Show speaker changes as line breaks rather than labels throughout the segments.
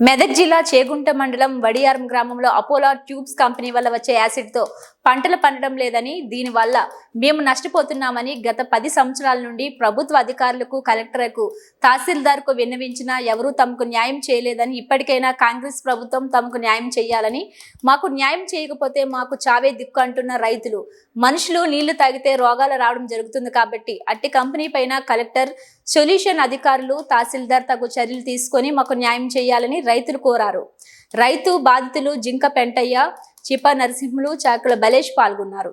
మెదక్ జిల్లా చేగుంట మండలం వడియారం గ్రామంలో అపోలో ట్యూబ్స్ కంపెనీ వల్ల వచ్చే యాసిడ్తో పంటలు పండడం లేదని దీనివల్ల మేము నష్టపోతున్నామని గత పది సంవత్సరాల నుండి ప్రభుత్వ అధికారులకు కలెక్టర్కు తహసీల్దార్కు విన్నవించినా ఎవరూ తమకు న్యాయం చేయలేదని ఇప్పటికైనా కాంగ్రెస్ ప్రభుత్వం తమకు న్యాయం చేయాలని మాకు న్యాయం చేయకపోతే మాకు చావే దిక్కు అంటున్న రైతులు. మనుషులు నీళ్ళు తాగితే రోగాలు రావడం జరుగుతుంది కాబట్టి అట్టి కంపెనీ పైన కలెక్టర్ సొల్యూషన్ అధికారులు తహసీల్దార్ తగు చర్యలు తీసుకొని మాకు న్యాయం చేయాలని రైతులు కోరారు. రైతు బాధితులు జింక పెంటయ్య చిప్ప నరసింహులు చాకుల బలేష్ పాల్గొన్నారు.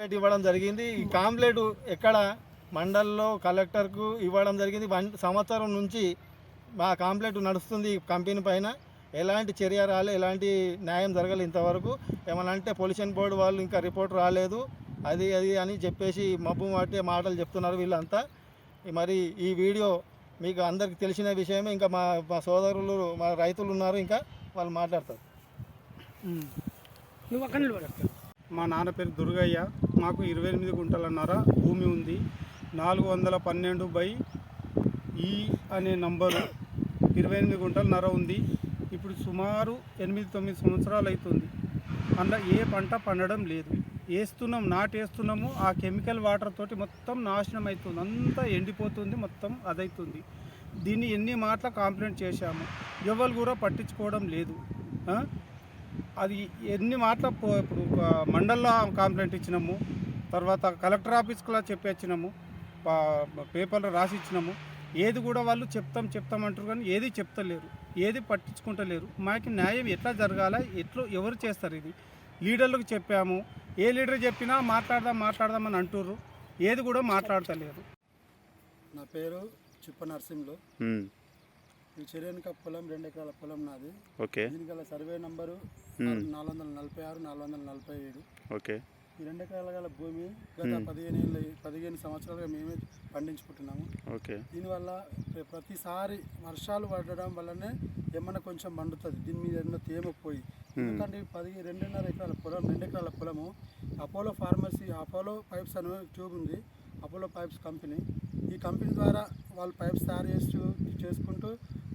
కాంప్లైంట్ ఇవ్వడం జరిగింది. ఈ కాంప్లైంట్ ఎక్కడ? మండల్లో కలెక్టర్కు ఇవ్వడం జరిగింది. వన్ సంవత్సరం నుంచి మా కాంప్లైంట్ నడుస్తుంది ఈ కంపెనీ పైన. ఎలాంటి చర్య రాలే ఎలాంటి న్యాయం జరగలేదు ఇంతవరకు. ఏమన్నా అంటే పొల్యూషన్ బోర్డు వాళ్ళు ఇంకా రిపోర్ట్ రాలేదు. అది అది అని చెప్పేసి మబ్బు మాటే మాటలు చెప్తున్నారు వీళ్ళంతా. మరి ఈ వీడియో మీకు అందరికి తెలిసిన విషయమే. ఇంకా మా మా సోదరులు మా రైతులు ఉన్నారు ఇంకా. వాళ్ళు మాట్లాడతారు.
నువ్వు అక్కడ నిలబడు మా నాన్న పేరు దుర్గయ్య. మాకు ఇరవై ఎనిమిది గుంటలన్నర భూమి ఉంది. నాలుగు వందల పన్నెండు బై ఈ అనే నంబరు ఇరవై ఎనిమిది గుంటలన్నర ఉంది. ఇప్పుడు సుమారు ఎనిమిది తొమ్మిది సంవత్సరాలు అవుతుంది అందులో ఏ పంట పండడం లేదు. వేస్తున్నాం నాటేస్తున్నాము ఆ కెమికల్ వాటర్ తోటి మొత్తం నాశనం అవుతుంది అంతా ఎండిపోతుంది మొత్తం అదవుతుంది దీన్ని ఎన్ని మాటల కాంప్లైంట్ చేశాము? ఎవరు కూడా పట్టించుకోవడం లేదు. అది ఎన్ని మాటల పో- ఇప్పుడు మండల్లో కంప్లైంట్ ఇచ్చినాము తర్వాత కలెక్టర్ ఆఫీస్కి చెప్పి వచ్చినాము పేపర్లో రాసి ఇచ్చినాము. ఏది కూడా వాళ్ళు చెప్తాం చెప్తాం అంటారు కానీ ఏది చెప్తలేరు ఏది పట్టించుకుంటలేరు. మాకు న్యాయం ఎట్లా జరగాల ఎట్లా ఎవరు చేస్తారు ఇది? లీడర్లకు చెప్పాము ఏ లీడర్ చెప్పినా మాట్లాడదాం మాట్లాడదాం అని అంటుర్రు ఏది కూడా మాట్లాడతలేరు.
నా పేరు చిప్ప నరసింహులు. ఈ చెరియనక పొలం రెండు ఎకరాల పొలం నాది.
ఓకే.
దీని గల సర్వే నంబరు. నాలుగు వందల నలభై ఆరు నాలుగు వందల నలభై ఏడు.
ఓకే.
ఈ రెండు ఎకరాల గల భూమి గత పదిహేను ఏళ్ళ పదిహేను సంవత్సరాలుగా మేమే పండించుకుంటున్నాము.
ఓకే.
దీనివల్ల ప్ర- ప్రతిసారి వర్షాలు పడడం వల్లనే ఏమన్నా కొంచెం మండుతుంది. దీని మీద ఏమన్నా తేమ పోయి. ఎందుకంటే పది రెండున్నర ఎకరాల పొలం రెండు ఎకరాల పొలము అపోలో ఫార్మసీ అపోలో పైప్స్ అనే ట్యూబ్ ఉంది. Apollo pipes company. ఈ కంపెనీ ద్వారా వాళ్ళు పైప్స్ తయారు చేస్తూ చేసుకుంటూ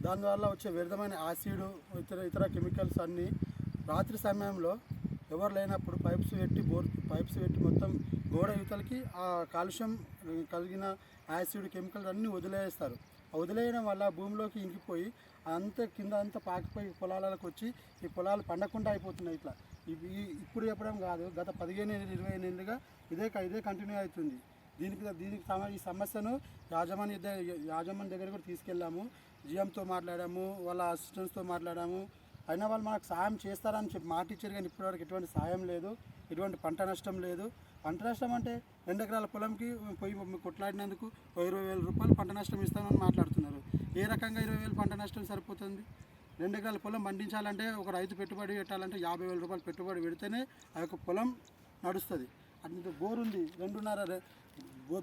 దానివల్ల వచ్చే వ్యర్థమైన యాసిడ్ ఇతర ఇతర కెమికల్స్ అన్నీ రాత్రి సమయంలో ఎవరు లేనప్పుడు పైప్స్ పెట్టి బోర్ పైప్స్ పెట్టి మొత్తం గోడ యువతలకి ఆ కాలుష్యం కలిగిన యాసిడ్ కెమికల్స్ అన్నీ వదిలేస్తారు. వదిలేయడం వల్ల భూమిలోకి ఇంకిపోయి అంత కింద అంతా పాకిపోయి పొలాలకు వచ్చి ఈ పొలాలు పండకుండా అయిపోతున్నాయి ఇట్లా. ఇవి ఇప్పుడు చెప్పడం కాదు గత పదిహేను ఇరవై ఎనిమిదిగా ఇదే ఇదే కంటిన్యూ అవుతుంది. దీనికి దీనికి సమ- ఈ సమస్యను యాజమాన్య యాజమాన్య దగ్గర కూడా తీసుకెళ్ళాము. జిఎంతో మాట్లాడాము వాళ్ళ అసిస్టెంట్స్తో మాట్లాడాము. అయినా వాళ్ళు మనకు సాయం చేస్తారని చెప్పి మాట ఇచ్చారు కానీ ఇప్పటివరకు ఎటువంటి సాయం లేదు ఎటువంటి పంట నష్టం లేదు. పంట నష్టం అంటే రెండు ఎకరాల పొలంకి పోయి కొట్లాడినందుకు ఇరవై వేల రూపాయలు పంట నష్టం ఇస్తామని మాట్లాడుతున్నారు. ఏ రకంగా ఇరవై వేలు పంట నష్టం సరిపోతుంది? రెండు ఎకరాల పొలం పండించాలంటే ఒక రైతు పెట్టుబడి పెట్టాలంటే యాభై వేల రూపాయలు పెట్టుబడి పెడితేనే ఆ యొక్క పొలం నడుస్తుంది. అంత బోర్ ఉంది రెండున్నర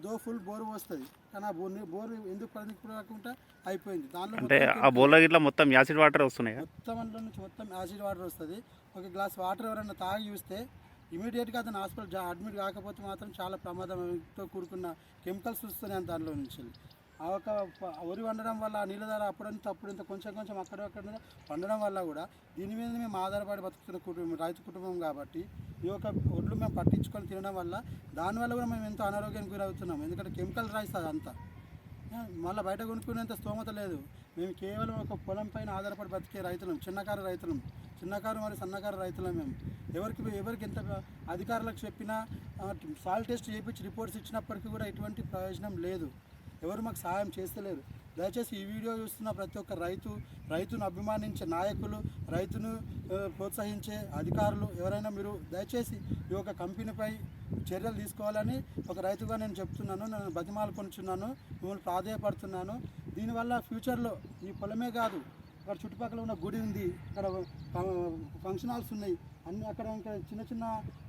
దో ఫుల్ బోర్ వస్తుంది కానీ ఆ బోర్ బోర్ ఎందుకు పనికి రాకుండా అయిపోయింది. దానిలో
అంటే ఆ బోర్లో ఇట్లా మొత్తం యాసిడ్ వాటర్ వస్తున్నాయి?
మొత్తం అందులో నుంచి మొత్తం యాసిడ్ వాటర్ వస్తుంది. ఒక గ్లాస్ వాటర్ ఎవరైనా తాగి చూస్తే ఇమీడియట్గా అతను హాస్పిటల్ అడ్మిట్ కాకపోతే మాత్రం చాలా ప్రమాదంతో కూడుకున్న కెమికల్స్ వస్తున్నాయి దానిలో నుంచి. ఆ ఒక వరి వండడం వల్ల నీళ్ళ ధర అప్పుడంత అప్పుడు ఇంత కొంచెం కొంచెం అక్కడక్కడ అక్కడ వండడం వల్ల కూడా దీని మీద మేము ఆధారపడి బతుకుతున్న కుటుంబం రైతు కుటుంబం కాబట్టి ఈ యొక్క ఒడ్లు మేము పట్టించుకొని తినడం వల్ల దానివల్ల కూడా మేము ఎంతో అనారోగ్యానికి గురవుతున్నాం. ఎందుకంటే కెమికల్ రైస్ అదంతా మళ్ళీ బయట కొనుక్కునేంత స్తోమత లేదు. మేము కేవలం ఒక పొలం పైన ఆధారపడి బతికే రైతులం చిన్నకారు రైతులం చిన్నకారు మరియు సన్నకారు రైతులం మేము. ఎవరికి ఎవరికి ఎంత అధికారులకు చెప్పినా సాల్ టెస్ట్ చేయించి రిపోర్ట్స్ ఇచ్చినప్పటికీ కూడా ఎటువంటి ప్రయోజనం లేదు. ఎవరు మాకు సహాయం చేస్తలేరు. దయచేసి ఈ వీడియో చూస్తున్న ప్రతి ఒక్క రైతు రైతును అభిమానించే నాయకులు రైతును ప్రోత్సహించే అధికారులు ఎవరైనా మీరు దయచేసి ఈ యొక్క కంపెనీపై చర్యలు తీసుకోవాలని ఒక రైతుగా నేను చెప్తున్నాను నేను బతిమాలు పొందుతున్నాను మిమ్మల్ని ప్రాధాయపడుతున్నాను. దీనివల్ల ఫ్యూచర్లో ఈ పొలమే కాదు అక్కడ చుట్టుపక్కల ఉన్న గుడి ఉంది ఇక్కడ ఫంక్షన్ హాల్స్ ఉన్నాయి అన్ని అక్కడ ఇంకా చిన్న చిన్న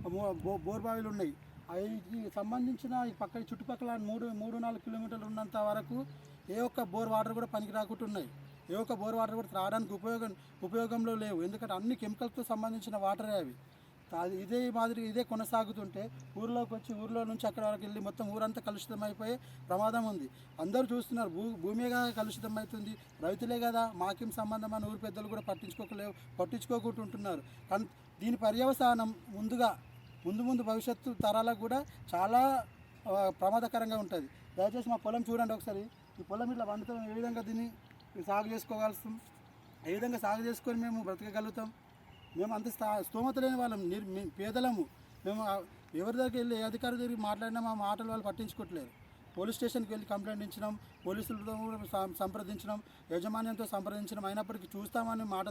బో- బోర్ బావిలు ఉన్నాయి. అవి సంబంధించిన ఈ పక్క చుట్టుపక్కల మూడు మూడు నాలుగు కిలోమీటర్లు ఉన్నంత వరకు ఏ ఒక్క బోర్ వాటర్ కూడా పనికి రాకుంటున్నాయి ఏ ఒక్క బోర్ వాటర్ కూడా త్రాగడానికి ఉపయోగం ఉపయోగంలో లేవు. ఎందుకంటే అన్ని కెమికల్స్తో సంబంధించిన వాటరే అవి. ఇదే మాదిరి ఇదే కొనసాగుతుంటే ఊర్లోకి వచ్చి ఊర్లో నుంచి అక్కడ వరకు వెళ్ళి మొత్తం ఊరంతా కలుషితం అయిపోయే ప్రమాదం ఉంది. అందరూ చూస్తున్నారు భూ భూమిగా కలుషితం అవుతుంది రైతులే కదా మాకేం సంబంధం అని ఊరు పెద్దలు కూడా పట్టించుకోకలేవు పట్టించుకోకుండా ఉంటున్నారు కానీ దీని పర్యవసానం ముందుగా ముందు ముందు భవిష్యత్తు తరాలకు కూడా చాలా ప్రమాదకరంగా ఉంటుంది. దయచేసి మా పొలం చూడండి ఒకసారి. ఈ పొలం ఇట్లా వండుతాం ఏ విధంగా దీన్ని సాగు చేసుకోగలుగుతాం ఏ విధంగా సాగు చేసుకొని మేము బ్రతకగలుగుతాం? మేము అంత స్థా- స్తోమత లేని వాళ్ళం. నిర్ పేదలము. మేము ఎవరి దగ్గరికి వెళ్ళి ఏ అధికారి దగ్గరికి మాట్లాడినా మా మాటలు వాళ్ళు పట్టించుకోవట్లేరు పోలీస్ స్టేషన్కి వెళ్ళి కంప్లైంట్ ఇచ్చినాం పోలీసులతో కూడా సంప్రదించినాం యజమాన్యంతో సంప్రదించినాం అయినప్పటికీ చూస్తామని మాట